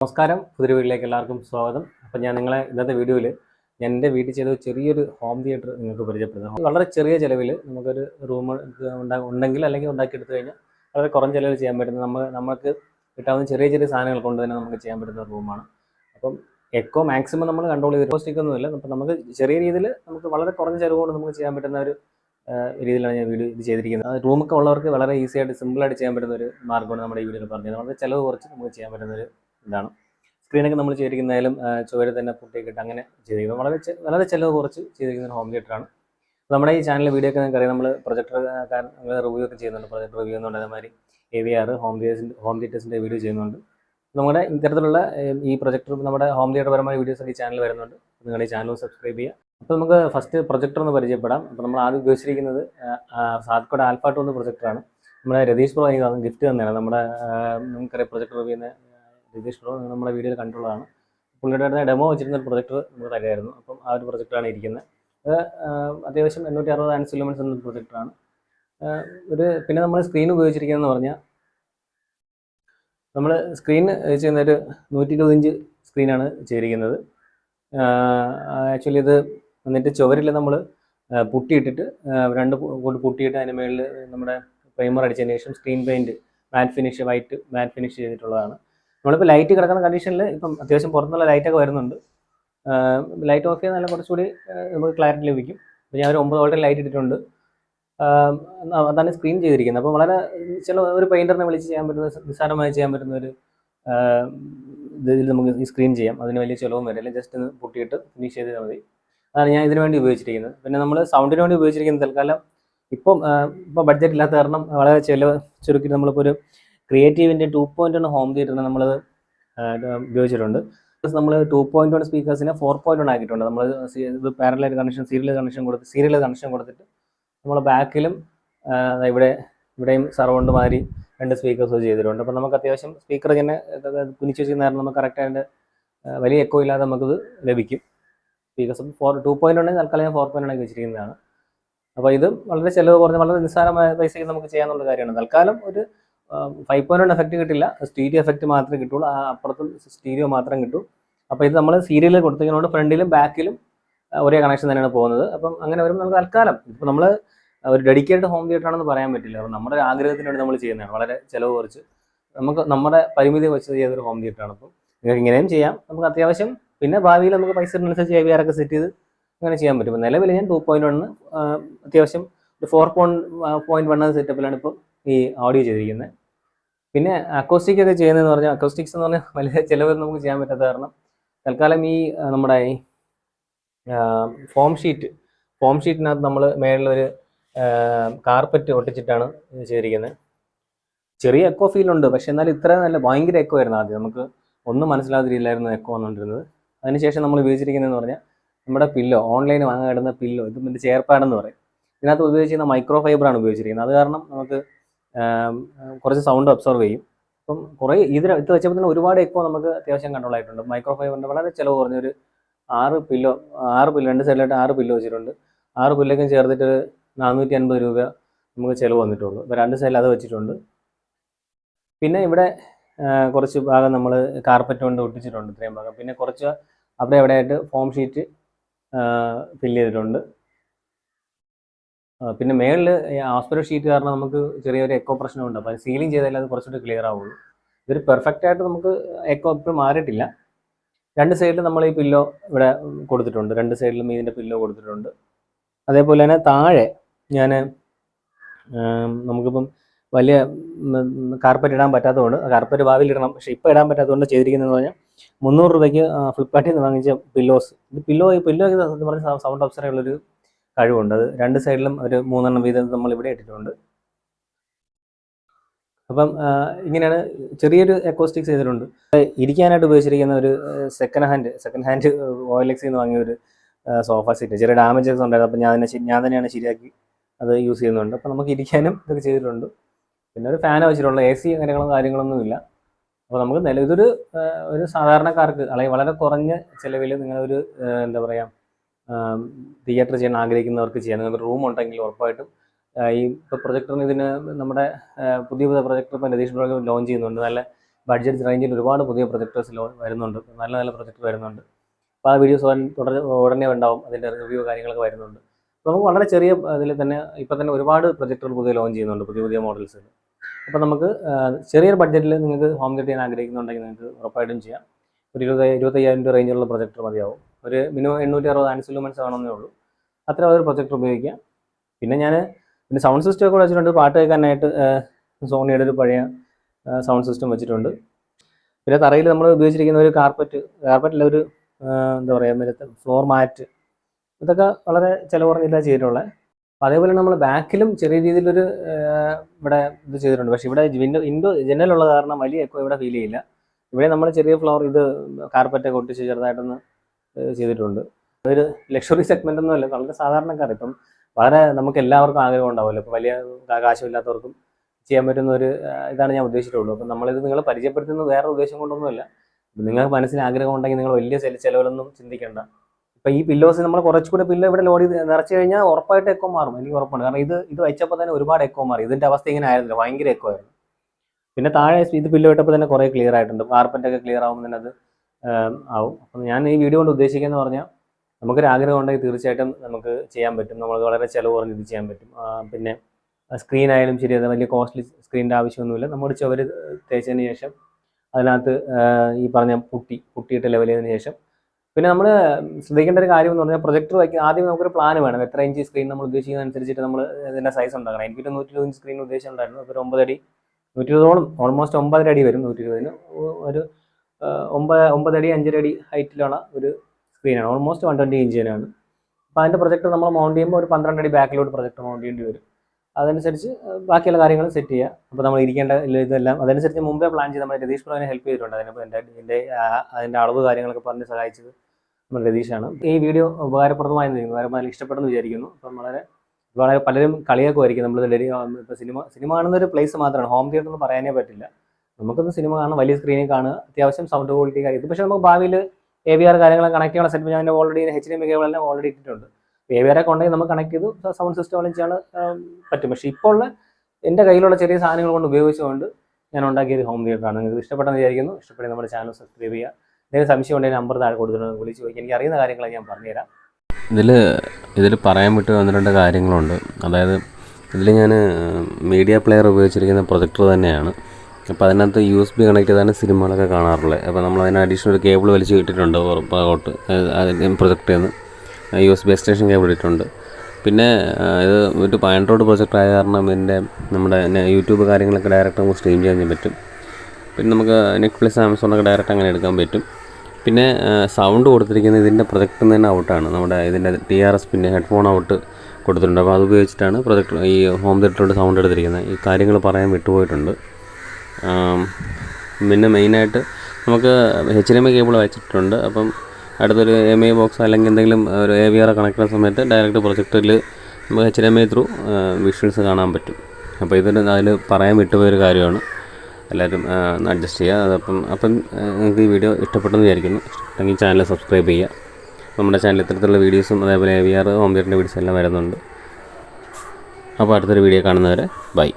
നമസ്കാരം. പുതിയ വീട്ടിലേക്ക് എല്ലാവർക്കും സ്വാഗതം. അപ്പം ഞാൻ നിങ്ങളെ ഇന്നത്തെ വീഡിയോയിൽ ഞാൻ എന്റെ വീട്ടിൽ ചെയ്ത ചെറിയൊരു ഹോം തിയേറ്റർ നിങ്ങൾക്ക് പരിചയപ്പെടുന്നത് വളരെ ചെറിയ ചിലവിൽ നമുക്കൊരു റൂം ഉണ്ടെങ്കിൽ അല്ലെങ്കിൽ ഉണ്ടാക്കിയെടുത്തു കഴിഞ്ഞാൽ വളരെ കുറഞ്ഞ ചിലവിൽ ചെയ്യാൻ പറ്റുന്ന നമ്മൾ നമുക്ക് കിട്ടാവുന്ന ചെറിയ ചെറിയ സാധനങ്ങൾ കൊണ്ട് തന്നെ നമുക്ക് ചെയ്യാൻ പറ്റുന്ന റൂമാണ് അപ്പം എക്കോ മാക്സിമം നമ്മൾ കൺട്രോൾ ചെയ്ത് പോസ്റ്റിക്കൊന്നുമില്ല അപ്പം നമുക്ക് ചെറിയ രീതിയിൽ നമുക്ക് വളരെ കുറഞ്ഞ ചിലവ് കൊണ്ട് നമുക്ക് ചെയ്യാൻ പറ്റുന്ന ഒരു രീതിയിലാണ് ഞാൻ വീഡിയോ ഇത് ചെയ്തിരിക്കുന്നത്. റൂമൊക്കെ ഉള്ളവർക്ക് വളരെ ഈസി ആയിട്ട് സിമ്പിളായിട്ട് ചെയ്യാൻ പറ്റുന്ന ഒരു മാർഗമാണ് നമ്മുടെ ഈ വീഡിയോയിൽ പറഞ്ഞത്. വളരെ ചിലവ് കുറച്ച് നമുക്ക് ചെയ്യാൻ പറ്റുന്ന ഒരു ഇതാണ്. സ്ക്രീനൊക്കെ നമ്മൾ ചെയ്തിരിക്കുന്നതിലും ചുവര് തന്നെ പൊട്ടിയൊക്കെ അങ്ങനെ ചെയ്തിരിക്കുന്നത് വളരെ വളരെ ചിലവ് കുറച്ച് ചെയ്തിരിക്കുന്ന ഹോം തിയേറ്ററാണ് നമ്മുടെ ഈ ചാനലിൽ വീഡിയോ ഒക്കെ നിങ്ങൾക്ക് അറിയാം നമ്മൾ പ്രൊജക്ടർ റിവ്യൂ ഒക്കെ ചെയ്യുന്നുണ്ട്. പ്രൊജക്ടർ റിവ്യൂ എന്നുണ്ട് അതേമാതിരി എ വി ആർ ഹോം തിയേറ്റേഴ്സിന്റെ ഹോം തിയേറ്റേഴ്സിന്റെ വീഡിയോ ചെയ്യുന്നുണ്ട്. നമ്മുടെ ഇത്തരത്തിലുള്ള ഈ പ്രൊജക്ടർ നമ്മുടെ ഹോം തിയേറ്റർ പരമായ വീഡിയോസ് ഒക്കെ ഈ ചാനൽ വരുന്നുണ്ട്. നിങ്ങൾ ഈ ചാനൽ സബ്സ്ക്രൈബ് ചെയ്യുക. അപ്പോൾ നമുക്ക് ഫസ്റ്റ് പ്രൊജക്ടർ ഒന്ന് പരിചയപ്പെടാം. അപ്പോൾ നമ്മൾ ആദ്യം ഉപയോഗിച്ചിരിക്കുന്നത് സാത്കോട് ആൽഫ ടു എന്ന പ്രൊജക്ടറാണ് നമ്മുടെ രതീഷ് പ്രോ ഗിഫ്റ്റ് തന്നെയാണ്. നമ്മുടെ നമുക്കറിയാം പ്രൊജക്ടർ റിവ്യൂ ചെയ്യുന്ന രതീഷ് പ്രോ നിങ്ങൾ നമ്മുടെ വീഡിയോയിൽ കണ്ടുള്ളതാണ് പുള്ളിയുടെ ഡെമോ വെച്ചിരുന്ന ഒരു പ്രൊജക്ടർ നമുക്ക് തരുമായിരുന്നു അപ്പം ആ ഒരു പ്രൊജക്ടറാണ് ഇരിക്കുന്നത്. അത് അത്യാവശ്യം എണ്ണൂറ്റി അറുപത് ആൻസ് സിലിമെൻസ് എന്ന പ്രൊജക്ടറാണ് ഒരു പിന്നെ നമ്മൾ സ്ക്രീൻ ഉപയോഗിച്ചിരിക്കുന്നതെന്ന് പറഞ്ഞാൽ നമ്മൾ സ്ക്രീൻ ചെയ്യുന്ന ഒരു നൂറ്റി ഇരുപത് ഇഞ്ച് സ്ക്രീനാണ് ചെയ്തിരിക്കുന്നത് ആക്ച്വലി ഇത് എന്നിട്ട് ചുവരിൽ നമ്മൾ പുട്ടിയിട്ടിട്ട് രണ്ട് കൂട്ട് പുട്ടിയിട്ട് അതിന് മുകളിൽ നമ്മുടെ പ്രൈമർ അടിച്ചതിന് ശേഷം screen paint matte finish white matte finish ചെയ്തിട്ടുള്ളതാണ്. നമ്മളിപ്പോൾ ലൈറ്റ് കിടക്കുന്ന കണ്ടീഷനിൽ ഇപ്പം അത്യാവശ്യം പുറത്തുനിന്നുള്ള ലൈറ്റൊക്കെ വരുന്നുണ്ട്. ലൈറ്റ് ഓഫ് ചെയ്താൽ നല്ല കുറച്ചുകൂടി നമുക്ക് ക്ലാരിറ്റി ലഭിക്കും. അപ്പോൾ ഞാൻ ഒരു ഒമ്പത് വോൾട്ടിൽ ലൈറ്റ് ഇട്ടിട്ടുണ്ട്. അതാണ് സ്ക്രീൻ ചെയ്തിരിക്കുന്നത്. അപ്പോൾ വളരെ ചില ഒരു പെയിന്ററിനെ വിളിച്ച് ചെയ്യാൻ പറ്റുന്ന നിസ്സാരമായി ചെയ്യാൻ പറ്റുന്ന ഒരു ഇതിൽ നമുക്ക് ഈ സ്ക്രീൻ ചെയ്യാം. അതിന് വലിയ ചിലവും വരില്ല. ജസ്റ്റ് ഒന്ന് പൊട്ടിയിട്ട് ഫിനിഷ് ചെയ്താൽ മതി. അതാണ് ഞാൻ ഇതിനു വേണ്ടി ഉപയോഗിച്ചിരിക്കുന്നത്. പിന്നെ നമ്മൾ സൗണ്ടിന് വേണ്ടി ഉപയോഗിച്ചിരിക്കുന്ന തൽക്കാലം ഇപ്പം ഇപ്പം ബഡ്ജറ്റ് ഇല്ലാത്ത കാരണം വളരെ ചിലവ് ചുരുക്കി നമ്മളിപ്പോൾ ഒരു ക്രിയേറ്റീവിന്റെ ടു പോയിന്റ് വൺ ഹോം തിയേറ്ററിന് നമ്മൾ ഉപയോഗിച്ചിട്ടുണ്ട്. പ്ലസ് നമ്മൾ ടു പോയിന്റ് വൺ സ്പീക്കേഴ്സിനെ ഫോർ പോയിന്റ് വൺ ആക്കിയിട്ടുണ്ട്. നമ്മൾ ഇത് പാരലൽ കണക്ഷൻ സീരിയൽ കണക്ഷൻ കൊടുത്ത് സീരിയൽ കണക്ഷൻ കൊടുത്തിട്ട് നമ്മൾ ബാക്കിലും ഇവിടെ ഇവിടെയും സറൗണ്ട് മാതിരി രണ്ട് സ്പീക്കേഴ്സ് ചെയ്തിട്ടുണ്ട്. അപ്പോൾ നമുക്ക് അത്യാവശ്യം സ്പീക്കർ ഇങ്ങനെ കുനിച്ച് വെച്ചിരുന്ന നേരം നമുക്ക് കറക്റ്റ് അതിന്റെ വലിയ എക്കോ ഇല്ലാതെ നമുക്കിത് ലഭിക്കും. സ്പീക്കേഴ്സ് ഫോർ ടു പോയിന്റ് ഉണ്ടെങ്കിൽ തൽക്കാലം ഞാൻ ഫോർ പോയിന്റ് ആക്കി വെച്ചിരിക്കുന്നതാണ്. അപ്പോൾ ഇത് വളരെ ചിലവ് കുറഞ്ഞ് വളരെ നിസ്സാരമായ പൈസയ്ക്ക് നമുക്ക് ചെയ്യാനുള്ള കാര്യമാണ്. തൽക്കാലം ഒരു ഫൈവ് പോയിന്റ് വൺ കിട്ടില്ല. സ്റ്റീരിയോ എഫക്റ്റ് മാത്രമേ കിട്ടുള്ളൂ. അപ്പുറത്തും സ്റ്റീരിയോ മാത്രം കിട്ടും. അപ്പോൾ ഇത് നമ്മൾ സീരിയലിൽ കൊടുത്തതിനോട് ഫ്രണ്ടിലും ബാക്കിലും ഒരേ കണക്ഷൻ തന്നെയാണ് പോകുന്നത്. അപ്പം അങ്ങനെ വരുമ്പോൾ നമുക്ക് തൽക്കാലം ഇപ്പോൾ നമ്മൾ ഒരു ഡെഡിക്കേറ്റഡ് ഹോം തിയേറ്റർ ആണെന്ന് പറയാൻ പറ്റില്ല. അപ്പം നമ്മുടെ ആഗ്രഹത്തിന് വേണ്ടി നമ്മൾ ചെയ്യുന്നതാണ്. വളരെ ചിലവ് കുറച്ച്. നമുക്ക് നമ്മുടെ പരിമിതി വെച്ച് ചെയ്തൊരു ഹോം തിയേറ്റർ ആണ്. അപ്പം നിങ്ങൾക്ക് ഇങ്ങനെയും ചെയ്യാം. നമുക്ക് അത്യാവശ്യം പിന്നെ ഭാവിയിൽ നമുക്ക് പൈസ അനുസരിച്ച് ഐ വി ആർ ഒക്കെ സെറ്റ് ചെയ്ത് അങ്ങനെ ചെയ്യാൻ പറ്റും. ഇപ്പം നിലവിൽ ഞാൻ ടു പോയിന്റ് വണ്ണ് അത്യാവശ്യം ഒരു ഫോർ പോയിന്റ് പോയിന്റ് വൺ സെറ്റപ്പിലാണ് ഇപ്പോൾ ഈ ഓഡിയോ ചെയ്തിരിക്കുന്നത് പിന്നെ അക്കോസ്റ്റിക് ഒക്കെ ചെയ്യുന്നതെന്ന് പറഞ്ഞാൽ അക്കോസ്റ്റിക്സ് എന്ന് പറഞ്ഞാൽ വലിയ ചിലവൊന്നും നമുക്ക് ചെയ്യാൻ പറ്റാത്ത കാരണം തൽക്കാലം ഈ നമ്മുടെ ഈ ഫോം ഷീറ്റ് ഫോം ഷീറ്റിനകത്ത് നമ്മൾ മേളിലൊരു കാർപ്പറ്റ് ഒട്ടിച്ചിട്ടാണ് ചെയ്തിരിക്കുന്നത് ചെറിയ എക്കോ ഫീൽ ഉണ്ട് പക്ഷെ എന്നാലും ഇത്ര നല്ല ഭയങ്കര എക്കോ ആയിരുന്നു ആദ്യം. നമുക്ക് ഒന്നും മനസ്സിലാകാത്ത രീതിയിലായിരുന്നു എക്കോ വന്നുകൊണ്ടിരുന്നത് അതിനുശേഷം നമ്മൾ ഉപയോഗിച്ചിരിക്കുന്നതെന്ന് പറഞ്ഞാൽ നമ്മുടെ പില്ലോ ഓൺലൈനിൽ വാങ്ങാൻ കിടന്ന പില്ലോ ഇത് ഇതിന്റെ ചെയർ പാഡ് എന്ന് പറയും. ഇതിനകത്ത് ഉപയോഗിച്ചിരുന്ന മൈക്രോ ഫൈബറാണ് ഉപയോഗിച്ചിരിക്കുന്നത്. അത് കാരണം നമുക്ക് കുറച്ച് സൗണ്ട് അബ്സർവ് ചെയ്യും. അപ്പം കുറേ ഇതിൽ ഇത് വെച്ചപ്പോൾ തന്നെ ഒരുപാട് എക്കോ നമുക്ക് അത്യാവശ്യം കൺട്രോൾ ആയിട്ടുണ്ട്. മൈക്രോ ഫൈബറിന്റെ വളരെ ചിലവ് കുറഞ്ഞൊരു ആറ് പില്ലോ ആറ് പില്ലോ രണ്ട് സൈഡിലായിട്ട് ആറ് പില്ലോ വെച്ചിട്ടുണ്ട്. ആറ് പില്ലേക്കും ചേർത്തിട്ട് നാനൂറ്റി അൻപത് രൂപ നമുക്ക് ചിലവ് വന്നിട്ടുള്ളൂ. ഇപ്പോൾ രണ്ട് സൈഡിൽ അത് വെച്ചിട്ടുണ്ട്. പിന്നെ ഇവിടെ കുറച്ച് ഭാഗം നമ്മൾ കാർപ്പറ്റ് കൊണ്ട് ഒട്ടിച്ചിട്ടുണ്ട് ഇത്രയും ഭാഗം. പിന്നെ കുറച്ച് അവിടെ എവിടെയായിട്ട് ഫോം ഷീറ്റ് ഫില്ല് ചെയ്തിട്ടുണ്ട്. പിന്നെ മേളിൽ ആസ്പെറോ ഷീറ്റ് കാരണം നമുക്ക് ചെറിയൊരു എക്കോ പ്രശ്നമുണ്ട് അപ്പോൾ സീലിംഗ് ചെയ്താലേ അത് കുറച്ചുകൂടി ക്ലിയർ ആവുള്ളൂ. ഇതൊരു പെർഫെക്റ്റ് ആയിട്ട് നമുക്ക് എക്കോ ഇപ്പോഴും മാറിയിട്ടില്ല. രണ്ട് സൈഡിലും നമ്മൾ ഈ പില്ലോ ഇവിടെ കൊടുത്തിട്ടുണ്ട്. രണ്ട് സൈഡിലും ഇതിന്റെ പില്ലോ കൊടുത്തിട്ടുണ്ട്. അതേപോലെ തന്നെ താഴെ ഞാൻ നമുക്കിപ്പം വലിയ കാർപ്പറ്റ് ഇടാൻ പറ്റാത്തതുകൊണ്ട് കാർപ്പറ്റ് ഭാവിയിൽ ഇടണം പക്ഷേ ഇപ്പോൾ ഇടാൻ പറ്റാത്തതുകൊണ്ട് ചെയ്തിരിക്കുന്നതെന്ന് പറഞ്ഞാൽ മുന്നൂറ് രൂപയ്ക്ക് ഫ്ലിപ്കാർട്ടിൽ നിന്ന് വാങ്ങിച്ച പില്ലോസ് ഇത് പില്ലോ ഈ പില്ലോ സത്യം പറഞ്ഞ സൗണ്ട് അപ്സറുള്ളൊരു കഴിവുണ്ട്. അത് രണ്ട് സൈഡിലും ഒരു മൂന്നെണ്ണം വീതം നമ്മൾ ഇവിടെ ഇട്ടിട്ടുണ്ട്. അപ്പം ഇങ്ങനെയാണ് ചെറിയൊരു എക്കോസ്റ്റിക്സ് ചെയ്തിട്ടുണ്ട് ഇരിക്കാനായിട്ട് ഉപയോഗിച്ചിരിക്കുന്ന ഒരു സെക്കൻഡ് ഹാൻഡ് സെക്കൻഡ് ഹാൻഡ് ഓയിലെക്സിൽ നിന്ന് വാങ്ങിയ ഒരു സോഫ സെറ്റ് ചെറിയ ഡാമേജസ് ഉണ്ടായിരുന്നു. അപ്പം ഞാൻ തന്നെ ഞാൻ തന്നെയാണ് ശരിയാക്കി അത് യൂസ് ചെയ്യുന്നുണ്ട്. അപ്പം നമുക്ക് ഇരിക്കാനും ഇതൊക്കെ ചെയ്തിട്ടുണ്ട്. പിന്നെ ഒരു ഫാൻ വെച്ചിട്ടുള്ള എ സി അങ്ങനെയുള്ള കാര്യങ്ങളൊന്നും ഇല്ല. അപ്പോൾ നമുക്ക് നില ഇതൊരു ഒരു സാധാരണക്കാർക്ക് അല്ലെങ്കിൽ വളരെ കുറഞ്ഞ ചിലവിൽ നിങ്ങളൊരു എന്താ പറയുക തിയേറ്റർ ചെയ്യാൻ ആഗ്രഹിക്കുന്നവർക്ക് ചെയ്യാം നിങ്ങൾക്ക് റൂം ഉണ്ടെങ്കിൽ ഉറപ്പായിട്ടും ഈ ഇപ്പോൾ പ്രൊജക്ടറിന് ഇതിന് നമ്മുടെ പുതിയ പുതിയ പ്രൊജക്ടർ ഇപ്പോൾ രതീഷ് ബ്ലോഗ് ലോഞ്ച് ചെയ്യുന്നുണ്ട്. നല്ല ബഡ്ജറ്റ് റേഞ്ചിൽ ഒരുപാട് പുതിയ പ്രൊജക്ടേഴ്സ് വരുന്നുണ്ട്. നല്ല നല്ല പ്രൊജക്ടർ വരുന്നുണ്ട്. അപ്പോൾ ആ വീഡിയോസ് ഉടനെ ഉണ്ടാവും. അതിന്റെ റിവ്യൂ കാര്യങ്ങളൊക്കെ വരുന്നുണ്ട്. നമുക്ക് വളരെ ചെറിയ ഇതിൽ തന്നെ ഇപ്പോൾ തന്നെ ഒരുപാട് പ്രൊജക്ടറുകൾ പുതിയ ലോഞ്ച് ചെയ്യുന്നുണ്ട് പുതിയ പുതിയ മോഡൽസ് അപ്പോൾ നമുക്ക് ചെറിയ ചെറിയൊരു ബഡ്ജറ്റിൽ നിങ്ങൾക്ക് ഹോം തിയേറ്റർ ചെയ്യാൻ ആഗ്രഹിക്കുന്നുണ്ടെങ്കിൽ നിങ്ങൾക്ക് ഉറപ്പായിട്ടും ചെയ്യാം. ഒരു ഇരുപത് ഇരുപത്തയ്യായിരം രൂപ റേഞ്ചിലുള്ള പ്രൊജക്ടർ മതിയാവും. ഒരു മിനിമം എണ്ണൂറ്റി അറുപത് ആൻസുലുമെൻസ് വേണമെന്നേ ഉള്ളൂ. അത്ര ഒരു പ്രൊജക്ടർ ഉപയോഗിക്കാം. പിന്നെ ഞാൻ പിന്നെ സൗണ്ട് സിസ്റ്റം ഒക്കെ വെച്ചിട്ടുണ്ട്. പാട്ട് കേൾക്കാനായിട്ട് സോണിയുടെ ഒരു പഴയ സൗണ്ട് സിസ്റ്റം വെച്ചിട്ടുണ്ട്. പിന്നെ തറയിൽ നമ്മൾ ഉപയോഗിച്ചിരിക്കുന്ന ഒരു കാർപ്പറ്റ് കാർപ്പറ്റിലെ ഒരു എന്താ പറയുക ഫ്ലോർ മാറ്റ്. ഇതൊക്കെ വളരെ ചിലവ് കുറഞ്ഞില്ല ചെയ്തിട്ടുള്ളത് അപ്പോൾ അതേപോലെ നമ്മൾ ബാക്കിലും ചെറിയ രീതിയിലൊരു ഇവിടെ ഇത് ചെയ്തിട്ടുണ്ട്. പക്ഷേ ഇവിടെ വിൻഡോ ഇൻഡോ ജനലുള്ള കാരണം വലിയ എക്കോ ഇവിടെ ഫീൽ ചെയ്യില്ല. ഇവിടെ നമ്മൾ ചെറിയ ഫ്ലോർ ഇത് കാർപ്പറ്റൊക്കെ ഒട്ടിച്ച് ചെറുതായിട്ടൊന്ന് ചെയ്തിട്ടുണ്ട്. അതൊരു ലക്ഷറി സെഗ്മെന്റ് ഒന്നുമല്ല വളരെ സാധാരണക്കാർ ഇപ്പം വളരെ നമുക്ക് എല്ലാവർക്കും ആഗ്രഹം ഉണ്ടാവുമല്ലോ. ഇപ്പോൾ വലിയ കാശമില്ലാത്തവർക്കും ചെയ്യാൻ പറ്റുന്ന ഒരു ഇതാണ് ഞാൻ ഉദ്ദേശിച്ചിട്ടുള്ളൂ അപ്പം നമ്മളിത് നിങ്ങളെ പരിചയപ്പെടുത്തുന്നത് വേറെ ഉദ്ദേശം കൊണ്ടൊന്നുമല്ല. നിങ്ങൾക്ക് മനസ്സിൽ ആഗ്രഹം ഉണ്ടെങ്കിൽ നിങ്ങൾ വലിയ ചെല ചിലവിലൊന്നും ചിന്തിക്കേണ്ട. ഇപ്പം ഈ പില്ലോസ് നമ്മൾ കുറച്ചുകൂടെ പില്ലോ ഇവിടെ ലോഡ് ചെയ്ത് നിറച്ച് കഴിഞ്ഞാൽ ഉറപ്പായിട്ട് എക്കോ മാറും. എനിക്ക് ഉറപ്പാണ് കാരണം ഇത് ഇത് വെച്ചപ്പോൾ തന്നെ ഒരുപാട് എക്കോ മാറി. ഇതിന്റെ അവസ്ഥ ഇങ്ങനെ ആയിരുന്നില്ല. ഭയങ്കര എക്കോ ആയിരുന്നു. പിന്നെ താഴെ ഇത് പില്ലോ ഇട്ടപ്പോൾ തന്നെ കുറേ ക്ലിയർ ആയിട്ടുണ്ട്. കാർപ്പറ്റൊക്കെ ക്ലിയർ ആകുമ്പോൾ തന്നെ അത് ആവും അപ്പം ഞാൻ ഈ വീഡിയോ കൊണ്ട് ഉദ്ദേശിക്കുന്നത് പറഞ്ഞാൽ നമുക്കൊരു ആഗ്രഹം ഉണ്ടെങ്കിൽ തീർച്ചയായിട്ടും നമുക്ക് ചെയ്യാൻ പറ്റും. നമുക്ക് വളരെ ചിലവ് കുറഞ്ഞ് ഇത് ചെയ്യാൻ പറ്റും. പിന്നെ സ്ക്രീൻ ആയാലും ശരി അത് വലിയ കോസ്റ്റ്ലി സ്ക്രീനിന്റെ ആവശ്യമൊന്നുമില്ല. നമ്മുടെ ചുവര് തേച്ചതിന് ശേഷം അതിനകത്ത് ഈ പറഞ്ഞ പുട്ടി പുട്ടിയിട്ട് ലെവൽ ചെയ്തതിന് ശേഷം പിന്നെ നമ്മൾ ശ്രദ്ധിക്കേണ്ട ഒരു കാര്യം എന്ന് പറഞ്ഞാൽ പ്രൊജക്ടർ വയ്ക്കുക ആദ്യം നമുക്കൊരു പ്ലാൻ വേണം. എത്ര ഇഞ്ച് സ്ക്രീൻ നമ്മൾ ഉദ്ദേശിക്കുന്ന അനുസരിച്ചിട്ട് നമ്മൾ ഇതിന്റെ സൈസ് ഉണ്ടാക്കണം. എനിക്കൊരു നൂറ്റി ഇരുപത് ഇഞ്ച് സ്ക്രീൻ ഉദ്ദേശിച്ചിട്ടുണ്ടായിരുന്നു അപ്പോൾ ഒരു ഒമ്പത് അടി നൂറ്റി ഇരുപതോളം ഓൾമോസ്റ്റ് ഒമ്പതര അടി വരും നൂറ്റി ഇരുപതിന്. ഒരു ഒമ്പത് ഒമ്പതടി അഞ്ചരടി ഹൈറ്റിലുള്ള ഒരു സ്ക്രീനാണ് ഓൾമോസ്റ്റ് വൺ ട്വന്റി ഇഞ്ച് തന്നെയാണ്. അപ്പോൾ അതിന്റെ പ്രൊജക്ടർ നമ്മൾ മൗണ്ട് ചെയ്യുമ്പോൾ ഒരു പന്ത്രണ്ട് അടി ബാക്കിലോട്ട് പ്രൊജക്ടർ മൗണ്ട് ചെയ്യേണ്ടി വരും. അതനുസരിച്ച് ബാക്കിയുള്ള കാര്യങ്ങൾ സെറ്റ് ചെയ്യുക അപ്പോൾ നമ്മൾ ഇരിക്കേണ്ട ഇതെല്ലാം. അതനുസരിച്ച് മുമ്പേ പ്ലാൻ ചെയ്ത് നമ്മൾ രതീഷ് പ്രവനെ ഹെൽപ്പ് ചെയ്തിട്ടുണ്ട്. അതിനിപ്പോൾ എന്റെ എന്റെ അതിന്റെ അളവ് കാര്യങ്ങളൊക്കെ പറഞ്ഞ് സഹായിച്ചത് നമ്മൾ രതീഷാണ്. ഈ വീഡിയോ ഉപകാരപ്രദമായി നിൽക്കുന്നു ഉപകാരമായി ഇഷ്ടപ്പെടുന്നു വിചാരിക്കുന്നു. അപ്പം വളരെ വളരെ പലരും കളിയാക്കുമായിരിക്കും നമ്മൾ ഇപ്പോൾ സിനിമ സിനിമ കാണുന്ന ഒരു പ്ലേസ് മാത്രമാണ്. ഹോം തിയേറ്റർ എന്ന് പറയാനേ പറ്റില്ല. നമുക്കൊന്ന് സിനിമ കാണാൻ വലിയ സ്ക്രീനിൽ കാണുക. അത്യാവശ്യം സൗണ്ട് ക്വാളിറ്റി കാര്യം. പക്ഷേ നമുക്ക് ഭാവിയിൽ എ വി ആർ കാര്യങ്ങൾ കണക്ട് ചെയ്യാനുള്ള സെറ്റ് ഞാൻ already H D M already ഇട്ടിട്ടുണ്ട്. എ വി ആർ ഒക്കെ ഉണ്ടെങ്കിൽ നമുക്ക് കണക്ട് ചെയ്ത് സൗണ്ട് സിസ്റ്റം ചെയ്യാൻ പറ്റും. പക്ഷേ ഇപ്പോൾ ഉള്ള എന്റെ കയ്യിലുള്ള ചെറിയ സാധനങ്ങൾ കൊണ്ട് ഉപയോഗിച്ചുകൊണ്ട് ഞാൻ ഉണ്ടാക്കിയ ഒരു ഹോം തിയേറ്ററാണ് നിങ്ങൾക്ക് ഇഷ്ടപ്പെട്ടെന്ന് വിചാരിക്കുന്നു. ഇഷ്ടപ്പെടുന്ന നമ്മുടെ ചാനൽ സബ്സ്ക്രൈബ് ചെയ്യുക. എന്തെങ്കിലും സംശയം ഉണ്ടെങ്കിൽ നമ്പർ താഴെ കൊടുത്തിട്ടുണ്ട്. വിളിച്ച് ചോദിക്കുക എനിക്ക് അറിയുന്ന കാര്യങ്ങൾ ഞാൻ പറഞ്ഞുതരാം. ഇതിൽ ഇതിൽ പറയാൻ വിട്ട് ഒന്ന് രണ്ട് കാര്യങ്ങളുണ്ട്. അതായത് ഇതിൽ ഞാൻ മീഡിയ പ്ലെയർ ഉപയോഗിച്ചിരിക്കുന്ന പ്രൊജക്ടർ തന്നെയാണ്. അപ്പോൾ അതിനകത്ത് യു എസ് ബി കണക്ട് ചെയ്താണ് സിനിമകളൊക്കെ കാണാറുള്ളത് അപ്പോൾ നമ്മൾ അതിന് അഡീഷണൽ ഒരു കേബിൾ വലിച്ച് കിട്ടിയിട്ടുണ്ട് പുറകോട്ട്. പ്രൊജക്റ്റ് നിന്ന് U S B extension cable ഇട്ടിട്ടുണ്ട്. പിന്നെ ഇത് ഒരു ആൻഡ്രോയിഡ് പ്രൊജക്റ്റ് ആയ കാരണം ഇതിന്റെ നമ്മുടെ യൂട്യൂബ് കാര്യങ്ങളൊക്കെ ഡയറക്റ്റ് നമുക്ക് സ്ട്രീം ചെയ്യാൻ പറ്റും. പിന്നെ നമുക്ക് നെറ്റ്ഫ്ലിക്സ് ആമസോണൊക്കെ ഡയറക്റ്റ് അങ്ങനെ എടുക്കാൻ പറ്റും. പിന്നെ സൗണ്ട് കൊടുത്തിരിക്കുന്നത് ഇതിന്റെ പ്രൊജക്റ്റിൽ നിന്ന് തന്നെ ഔട്ടാണ് നമ്മുടെ ഇതിന്റെ ടി ആർ എസ് പിന്നെ ഹെഡ്ഫോൺ ഔട്ട് കൊടുത്തിട്ടുണ്ട്. അപ്പോൾ അത് ഉപയോഗിച്ചിട്ടാണ് പ്രൊജക്ട് ഈ ഹോം തിയേറ്ററിൽ സൗണ്ട് എടുത്തിരിക്കുന്നത്. ഈ കാര്യങ്ങൾ പറയാൻ വിട്ടുപോയിട്ടുണ്ട്. പിന്നെ മെയിനായിട്ട് നമുക്ക് H D M I cable വെച്ചിട്ടുണ്ട്. അപ്പം അടുത്തൊരു എം ഐ ബോക്സ് അല്ലെങ്കിൽ എന്തെങ്കിലും ഒരു എ വി ആർ കണക്ട് ചെയ്യുന്ന സമയത്ത് ഡയറക്റ്റ് പ്രൊജക്ടറിൽ നമുക്ക് H D M I through visuals കാണാൻ പറ്റും. അപ്പോൾ ഇതിന് അതിൽ പറയാൻ വിട്ടുപോയൊരു കാര്യമാണ്. എല്ലാവരും അഡ്ജസ്റ്റ് ചെയ്യുക അതപ്പം അപ്പം നിങ്ങൾക്ക് ഈ വീഡിയോ ഇഷ്ടപ്പെട്ടെന്ന് വിചാരിക്കുന്നു. ഇഷ്ടമെങ്കിൽ ചാനൽ സബ്സ്ക്രൈബ് ചെയ്യുക നമ്മുടെ ചാനൽ ഇത്തരത്തിലുള്ള വീഡിയോസും അതേപോലെ A V R home videos എല്ലാം വരുന്നുണ്ട്. അപ്പോൾ അടുത്തൊരു വീഡിയോ കാണുന്നവരെ ബൈ